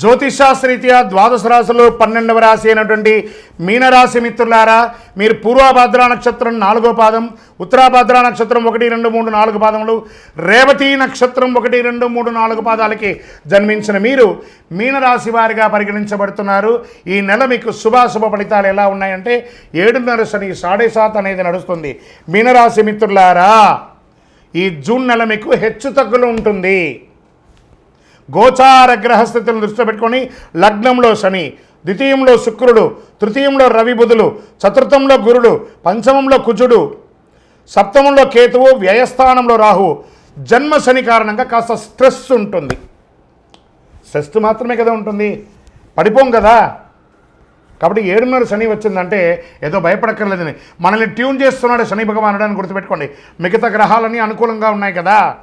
జ్యోతిషాస్త్రీత్యా ద్వాదశ రాశులు పన్నెండవ రాశి అయినటువంటి మీనరాశి మిత్రులారా మీరు పూర్వభద్రా నక్షత్రం నాలుగో పాదం ఉత్తరాభద్రా నక్షత్రం ఒకటి రెండు మూడు నాలుగు పాదములు రేవతి నక్షత్రం ఒకటి రెండు మూడు నాలుగు పాదాలకి జన్మించిన మీరు మీనరాశి వారిగా పరిగణించబడుతున్నారు. ఈ నెల మీకు శుభాశుభ ఫలితాలు ఎలా ఉన్నాయంటే ఏడున్నర శని సాడే సాత్ అనేది నడుస్తుంది. మీనరాశి మిత్రులారా ఈ జూన్ నెల మీకు హెచ్చు తగ్గులు ఉంటుంది. గోచార గ్రహస్థితులను దృష్టిలో పెట్టుకొని లగ్నంలో శని ద్వితీయంలో శుక్రుడు తృతీయంలో రవి బుధులు చతుర్థంలో గురుడు పంచమంలో కుజుడు సప్తమంలో కేతువు వ్యయస్థానంలో రాహు జన్మ శని కారణంగా కాస్త స్ట్రెస్ ఉంటుంది. స్ట్రెస్ మాత్రమే కదా ఉంటుంది. పడిపోం కదా. కాబట్టి ఏడున్నర శని వచ్చిందంటే ఏదో భయపడక్కర్లేదని మనల్ని ట్యూన్ చేస్తున్నాడు శని భగవానుడు అని గుర్తుపెట్టుకోండి. మిగతా గ్రహాలన్నీ అనుకూలంగా ఉన్నాయి కదా.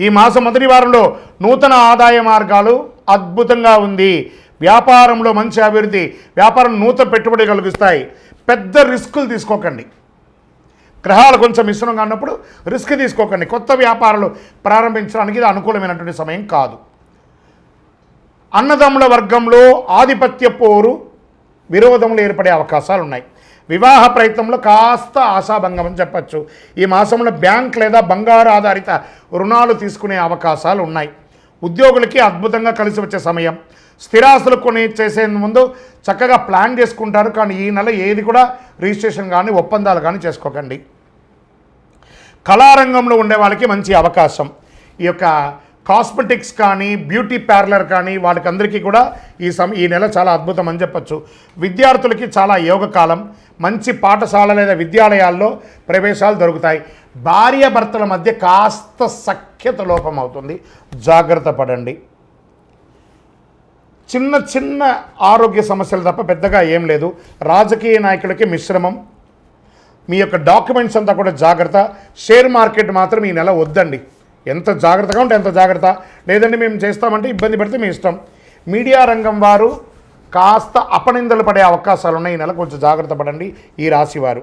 ఈ మాసం మొదటి వారంలో నూతన ఆదాయ మార్గాలు అద్భుతంగా ఉంది. వ్యాపారంలో మంచి అభివృద్ధి వ్యాపారం నూతన పెట్టుబడి కలిగిస్తాయి. పెద్ద రిస్కులు తీసుకోకండి. గ్రహాలు కొంచెం మిశ్రమంగా ఉన్నప్పుడు రిస్క్ తీసుకోకండి. కొత్త వ్యాపారాలు ప్రారంభించడానికి ఇది అనుకూలమైనటువంటి సమయం కాదు. అన్నదమ్ముల వర్గంలో ఆధిపత్య పోరు విరోధములు ఏర్పడే అవకాశాలు ఉన్నాయి వివాహ ప్రయత్నంలో కాస్త ఆశాభంగం అని చెప్పచ్చు. ఈ మాసంలో బ్యాంక్ లేదా బంగారు ఆధారిత రుణాలు తీసుకునే అవకాశాలు ఉన్నాయి ఉద్యోగులకి అద్భుతంగా కలిసి వచ్చే సమయం. స్థిరాస్తులు కొని చేసే ముందు చక్కగా ప్లాన్ చేసుకుంటారు. కానీ ఈ నెల ఏది కూడా రిజిస్ట్రేషన్ కానీ ఒప్పందాలు కానీ చేసుకోకండి. కళారంగంలో ఉండే వాళ్ళకి మంచి అవకాశం. ఈ యొక్క కాస్మెటిక్స్ కానీ బ్యూటీ పార్లర్ కానీ వాళ్ళకందరికీ కూడా ఈ సమ ఈ నెల చాలా అద్భుతం అని చెప్పచ్చు. విద్యార్థులకి చాలా యోగకాలం. మంచి పాఠశాల లేదా విద్యాలయాల్లో ప్రవేశాలు దొరుకుతాయి. భార్యాభర్తల మధ్య కాస్త సఖ్యత లోపం అవుతుంది. జాగ్రత్త పడండి. చిన్న చిన్న ఆరోగ్య సమస్యలు తప్ప పెద్దగా ఏం లేదు. రాజకీయ నాయకులకి మిశ్రమం. మీ యొక్క డాక్యుమెంట్స్ అంతా కూడా జాగ్రత్త. షేర్ మార్కెట్ మాత్రం ఈ నెల వద్దండి. ఎంత జాగ్రత్తగా ఉంటే ఎంత జాగ్రత్త. లేదంటే మేము చేస్తామంటే ఇబ్బంది పడితే మీ ఇష్టం. మీడియా రంగం వారు కాస్త అపనిందలు పడే అవకాశాలు ఉన్నాయి. ఈ నెల కొంచెం జాగ్రత్త పడండి. ఈ రాశి వారు.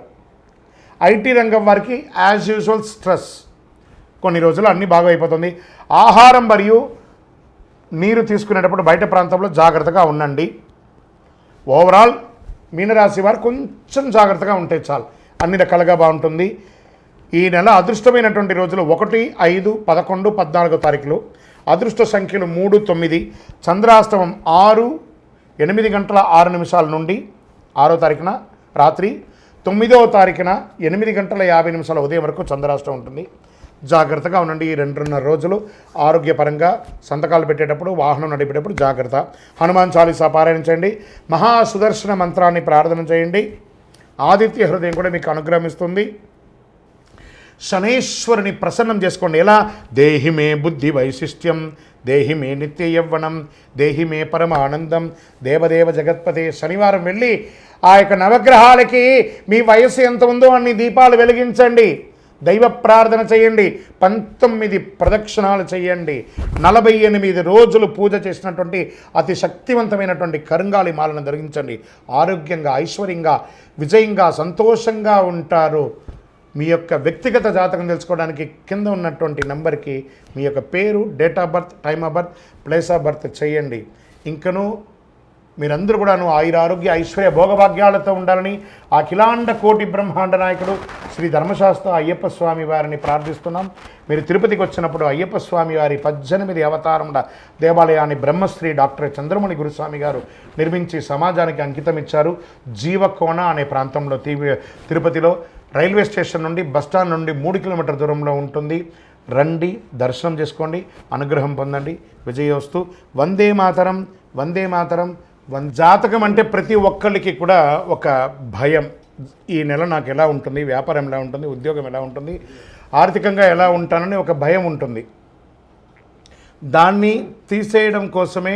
ఐటీ రంగం వారికి యాజ్ యూజువల్ స్ట్రెస్ కొన్ని రోజులు అన్నీ బాగా అయిపోతుంది. ఆహారం మరియు నీరు తీసుకునేటప్పుడు బయట ప్రాంతంలో జాగ్రత్తగా ఉండండి. ఓవరాల్ మీనరాశి వారు కొంచెం జాగ్రత్తగా ఉంటే చాలు. అన్ని రకాలుగా బాగుంటుంది. ఈ నెల అదృష్టమైనటువంటి రోజులు ఒకటి ఐదు పదకొండు పద్నాలుగో తారీఖులు. అదృష్ట సంఖ్యలు మూడు తొమ్మిది. చంద్రాష్టమం ఆరు ఎనిమిది గంటల ఆరు నిమిషాల నుండి ఆరో తారీఖున రాత్రి తొమ్మిదవ తారీఖున ఎనిమిది గంటల యాభై నిమిషాల ఉదయం వరకు చంద్రాష్టం ఉంటుంది. జాగ్రత్తగా ఉండండి ఈ రెండున్నర రోజులు. ఆరోగ్యపరంగా సంతకాలు పెట్టేటప్పుడు వాహనం నడిపేటప్పుడు జాగ్రత్త. హనుమాన్ చాలీసా పారాయణించండి. మహా సుదర్శన మంత్రాన్ని ప్రార్థన చేయండి. ఆదిత్య హృదయం కూడా మీకు అనుగ్రహిస్తుంది శనేశ్వరుని ప్రసన్నం చేసుకోండి. ఎలా? దేహిమే బుద్ధి వైశిష్ట్యం దేహిమే నిత్య యవ్వనం దేహిమే పరమానందం పరమ ఆనందం దేవదేవ జగత్పతి శనివారం వెళ్ళి ఆ యొక్క నవగ్రహాలకి మీ వయస్సు ఎంత ఉందో అన్ని దీపాలు వెలిగించండి. దైవ ప్రార్థన చేయండి. పంతొమ్మిది ప్రదక్షిణాలు చేయండి. నలభై ఎనిమిది రోజులు పూజ చేసినటువంటి అతి శక్తివంతమైనటువంటి కరుంగాలి మాలను ధరించండి. ఆరోగ్యంగా ఐశ్వర్యంగా విజయంగా సంతోషంగా ఉంటారు. మీ యొక్క వ్యక్తిగత జాతకం తెలుసుకోవడానికి కింద ఉన్నటువంటి నంబర్కి మీ యొక్క పేరు date of birth time of birth place of birth చేయండి. ఇంకనూ మీరందరూ కూడాను ఆయుర ఆరోగ్య ఐశ్వర్య భోగభాగ్యాలతో ఉండాలని ఆ కిలాండ కోటి బ్రహ్మాండ నాయకుడు శ్రీ ధర్మశాస్త్ర అయ్యప్ప స్వామి వారిని ప్రార్థిస్తున్నాం. మీరు తిరుపతికి వచ్చినప్పుడు అయ్యప్ప స్వామి వారి పద్దెనిమిది అవతారముల దేవాలయాన్ని బ్రహ్మశ్రీ డాక్టర్ చంద్రమణి గురుస్వామి గారు నిర్మించి సమాజానికి అంకితం ఇచ్చారు జీవకోణ అనే ప్రాంతంలో తీ- తిరుపతిలో రైల్వే స్టేషన్ నుండి బస్టాండ్ నుండి మూడు కిలోమీటర్ దూరంలో ఉంటుంది. రండి దర్శనం చేసుకోండి అనుగ్రహం పొందండి. విజయోస్తు. వందే మాతరం వందే మాతరం. వన్ జాతకం అంటే ప్రతి ఒక్కళ్ళకి కూడా ఒక భయం. ఈ నెల నాకు ఎలా ఉంటుంది వ్యాపారం ఎలా ఉంటుంది ఉద్యోగం ఎలా ఉంటుంది ఆర్థికంగా ఎలా ఉంటానని ఒక భయం ఉంటుంది. దాన్ని తీసేయడం కోసమే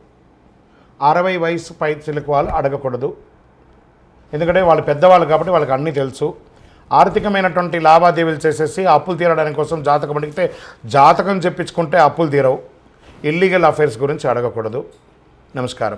అరవై వయసు పై చిలుకు వాళ్ళు అడగకూడదు. ఎందుకంటే వాళ్ళు పెద్దవాళ్ళు కాబట్టి వాళ్ళకి అన్నీ తెలుసు. ఆర్థికమైనటువంటి లావాదేవీలు చేసేసి అప్పులు తీరడానికి కోసం జాతకం అడిగితే జాతకం చెప్పించుకుంటే అప్పులు తీరవు. ఇల్లీగల్ అఫైర్స్ గురించి అడగకూడదు. నమస్కారం.